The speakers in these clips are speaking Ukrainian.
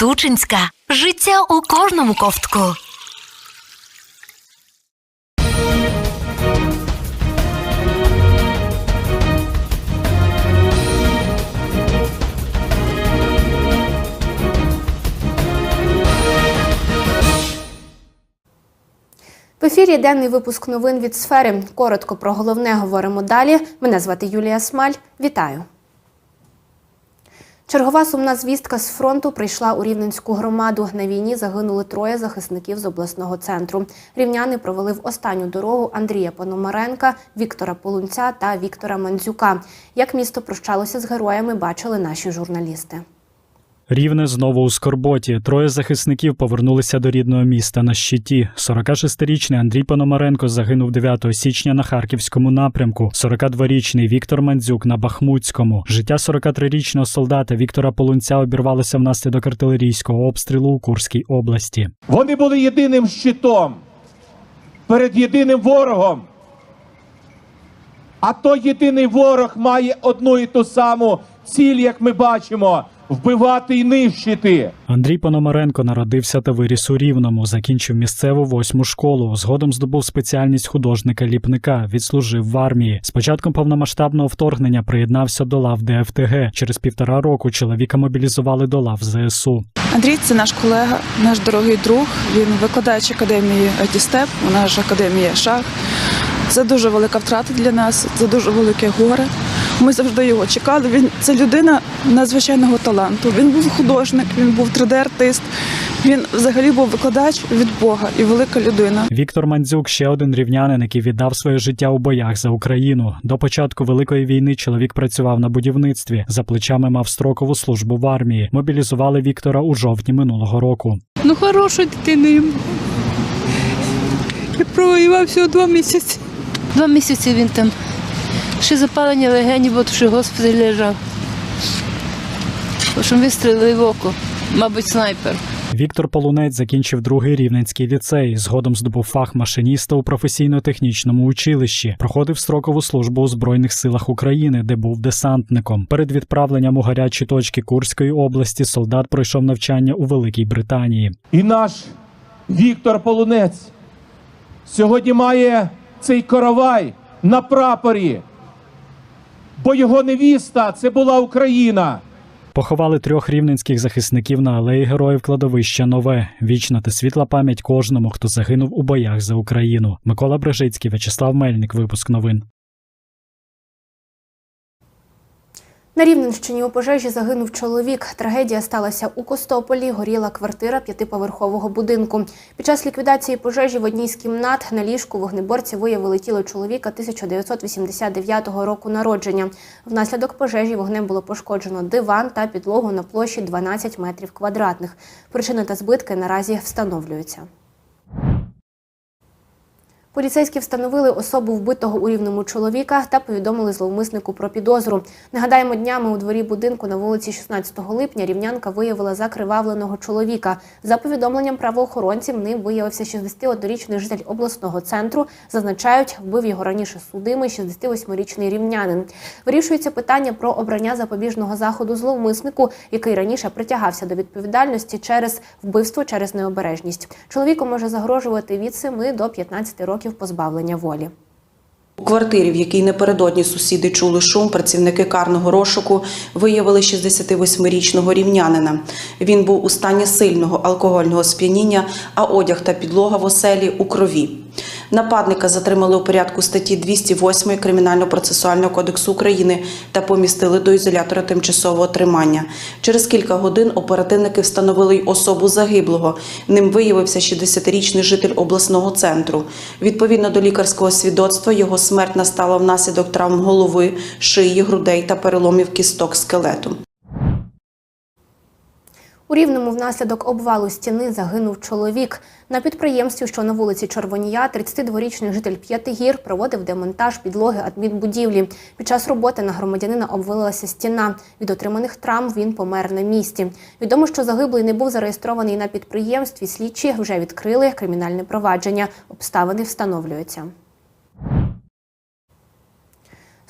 Тучинська. Життя у кожному ковтку. В ефірі денний випуск новин від сфери. Коротко про головне говоримо далі. Мене звати Юлія Смаль. Вітаю. Чергова сумна звістка з фронту прийшла у Рівненську громаду. На війні загинули троє захисників з обласного центру. Рівняни провели в останню дорогу Андрія Пономаренка, Віктора Полунця та Віктора Мандзюка. Як місто прощалося з героями, бачили наші журналісти. Рівне знову у скорботі. Троє захисників повернулися до рідного міста на щиті. 46-річний Андрій Пономаренко загинув 9 січня на харківському напрямку. 42-річний Віктор Мандзюк на Бахмутському. Життя 43-річного солдата Віктора Полунця обірвалося внаслідок артилерійського обстрілу у Курській області. Вони були єдиним щитом перед єдиним ворогом. А той єдиний ворог має одну і ту саму ціль, як ми бачимо, вбивати і нищити. Андрій Пономаренко народився та виріс у Рівному, закінчив місцеву восьму школу. Згодом здобув спеціальність художника-ліпника, відслужив в армії. З початком повномасштабного вторгнення приєднався до лав ДФТГ. Через півтора року чоловіка мобілізували до лав ЗСУ. Андрій це наш колега, наш дорогий друг. Він викладач академії «Айтістеп», у нас академія шах. Це дуже велика втрата для нас, це дуже велике горе. Ми завжди його чекали. Він це людина надзвичайного таланту. Він був художник, він був 3D-артист. Він взагалі був викладач від Бога і велика людина. Віктор Мандзюк ще один рівнянин, який віддав своє життя у боях за Україну. До початку великої війни чоловік працював на будівництві. За плечами мав строкову службу в армії. Мобілізували Віктора у жовтні минулого року. Ну, хорошою дитиною. Я провоював всього два місяці. Два місяці він там. Ще запалення легені, бо ще госпіталь лежав. Вистрілили в око, мабуть, снайпер. Віктор Полунець закінчив другий рівненський ліцей. Згодом здобув фах машиніста у професійно-технічному училищі. Проходив строкову службу у збройних силах України, де був десантником. Перед відправленням у гарячі точки Курської області солдат пройшов навчання у Великій Британії. І наш Віктор Полунець сьогодні має цей коровай на прапорі, бо його невіста це була Україна. Поховали трьох рівненських захисників на алеї героїв кладовища Нове. Вічна та світла пам'ять кожному, хто загинув у боях за Україну. Микола Брежицький, В'ячеслав Мельник. Випуск новин. На Рівненщині у пожежі загинув чоловік. Трагедія сталася у Костополі. Горіла квартира п'ятиповерхового будинку. Під час ліквідації пожежі в одній з кімнат на ліжку вогнеборці виявили тіло чоловіка 1989 року народження. Внаслідок пожежі вогнем було пошкоджено диван та підлогу на площі 12 метрів квадратних. Причини та збитки наразі встановлюються. Поліцейські встановили особу вбитого у рівному чоловіка та повідомили зловмиснику про підозру. Нагадаємо, днями у дворі будинку на вулиці 16 липня рівнянка виявила закривавленого чоловіка. За повідомленням правоохоронців, ним виявився 61-річний житель обласного центру. Зазначають, вбив його раніше судимий 68-річний рівнянин. Вирішується питання про обрання запобіжного заходу зловмиснику, який раніше притягався до відповідальності через вбивство через необережність. Чоловіку може загрожувати від 7 до 15 років позбавлення волі. У квартирі, в якій напередодні сусіди чули шум, працівники карного розшуку виявили 68-річного рівнянина. Він був у стані сильного алкогольного сп'яніння, а одяг та підлога в оселі у крові. Нападника затримали у порядку статті 208 Кримінально-процесуального кодексу України та помістили до ізолятора тимчасового тримання. Через кілька годин оперативники встановили й особу загиблого. Ним виявився 60-річний житель обласного центру. Відповідно до лікарського свідоцтва, його смерть настала внаслідок травм голови, шиї, грудей та переломів кісток скелету. У Рівному внаслідок обвалу стіни загинув чоловік. На підприємстві, що на вулиці Червонія, 32-річний житель П'ятигір проводив демонтаж підлоги адмінбудівлі. Під час роботи на громадянина обвалилася стіна. Від отриманих травм він помер на місці. Відомо, що загиблий не був зареєстрований на підприємстві. Слідчі вже відкрили кримінальне провадження. Обставини встановлюються.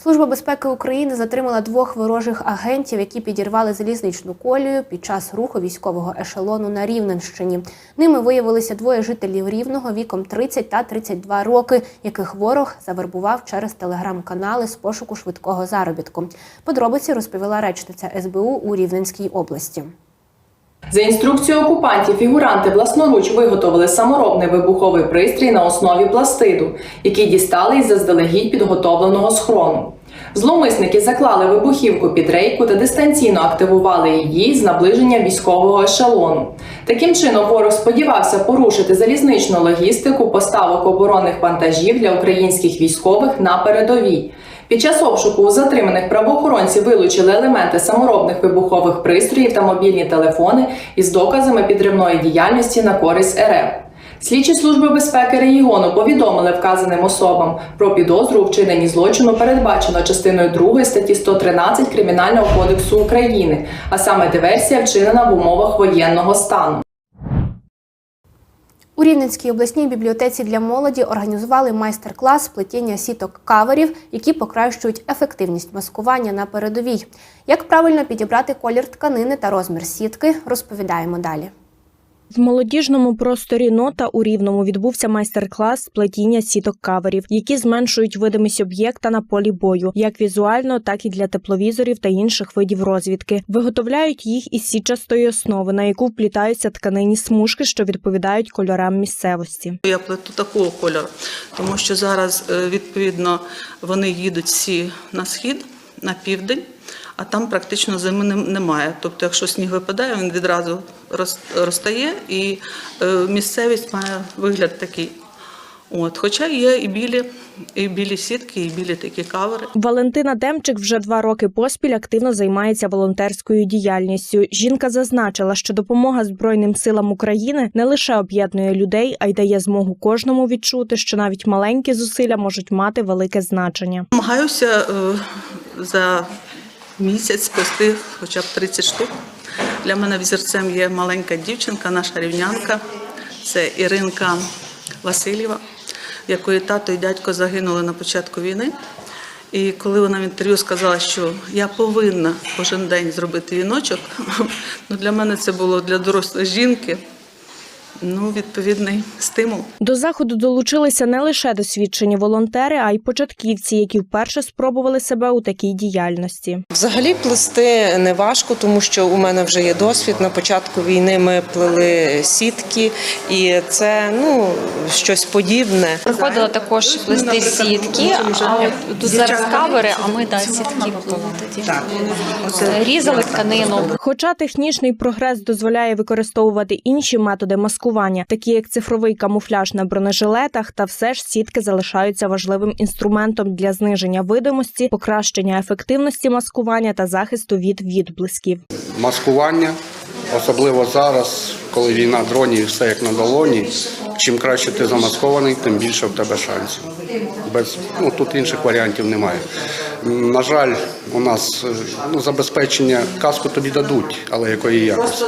Служба безпеки України затримала двох ворожих агентів, які підірвали залізничну колію під час руху військового ешелону на Рівненщині. Ними виявилися двоє жителів Рівного віком 30 та 32 роки, яких ворог завербував через телеграм-канали з пошуку швидкого заробітку. Подробиці розповіла речниця СБУ у Рівненській області. За інструкцією окупантів, фігуранти власноруч виготовили саморобний вибуховий пристрій на основі пластиду, який дістали із заздалегідь підготовленого схрону. Зловмисники заклали вибухівку під рейку та дистанційно активували її з наближенням військового ешелону. Таким чином, ворог сподівався порушити залізничну логістику поставок оборонних вантажів для українських військових на передовій. Під час обшуку у затриманих правоохоронці вилучили елементи саморобних вибухових пристроїв та мобільні телефони із доказами підривної діяльності на користь РФ. Слідчі служби безпеки регіону повідомили вказаним особам про підозру у вчиненні злочину, передбачено частиною 2 статті 113 Кримінального кодексу України, а саме диверсія вчинена в умовах воєнного стану. У Рівненській обласній бібліотеці для молоді організували майстер-клас з плетіння сіток каверів, які покращують ефективність маскування на передовій. Як правильно підібрати колір тканини та розмір сітки, розповідаємо далі. В молодіжному просторі нота у Рівному відбувся майстер-клас з плетіння сіток каверів, які зменшують видимість об'єкта на полі бою, як візуально, так і для тепловізорів та інших видів розвідки. Виготовляють їх із сітчастої основи, на яку вплітаються тканинні смужки, що відповідають кольорам місцевості. Я плету такого кольору, тому що зараз е, відповідно вони їдуть всі на схід, на південь, а там практично зими немає. Тобто, якщо сніг випадає, він відразу роз- розтає, і е, місцевість має вигляд такий. От, хоча є і білі, і білі сітки, і білі такі кавери. Валентина Демчик вже два роки поспіль активно займається волонтерською діяльністю. Жінка зазначила, що допомога Збройним силам України не лише об'єднує людей, а й дає змогу кожному відчути, що навіть маленькі зусилля можуть мати велике значення. Намагаюся е, за місяць спасти хоча б 30 штук. Для мене взірцем є маленька дівчинка, наша рівнянка. Це Іринка Васильєва, якої тато і дядько загинули на початку війни. І коли вона в інтерв'ю сказала, що я повинна кожен день зробити віночок, ну для мене це було для дорослої жінки ну, відповідний стимул. До заходу долучилися не лише досвідчені волонтери, а й початківці, які вперше спробували себе у такій діяльності. Взагалі плести не важко, тому що у мене вже є досвід. На початку війни ми плели сітки, і це ну щось подібне. Приходила також плести сітки, а от тут зараз кавери, а ми да, сітки плели. Різали тканину. Хоча технічний прогрес дозволяє використовувати інші методи маскування, такі як цифровий камуфляж на бронежилетах, та все ж сітки залишаються важливим інструментом для зниження видимості, покращення ефективності маскування та захисту від відблисків. маскування, особливо зараз, коли війна дронів, все як на долоні. Чим краще ти замаскований, тим більше в тебе шансів. Без ну тут інших варіантів немає. На жаль, у нас е, ну, забезпечення каску тобі дадуть, але якої якості.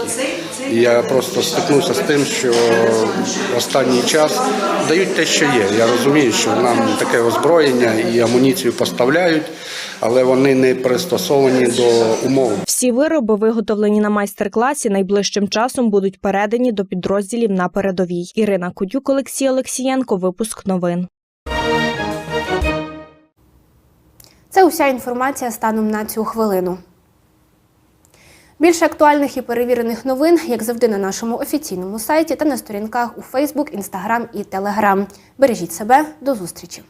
І я просто стикнувся з тим, що останній час дають те, що є. Я розумію, що нам таке озброєння і амуніцію поставляють, але вони не пристосовані до умов. Всі вироби, виготовлені на майстер-класі, найближчим часом будуть передані до підрозділів на передовій. Ірина Кудюк, Олексій Олексієнко. Випуск новин. Це уся інформація станом на цю хвилину. Більше актуальних і перевірених новин, як завжди, на нашому офіційному сайті та на сторінках у Фейсбук, Інстаграм і Телеграм. Бережіть себе, до зустрічі!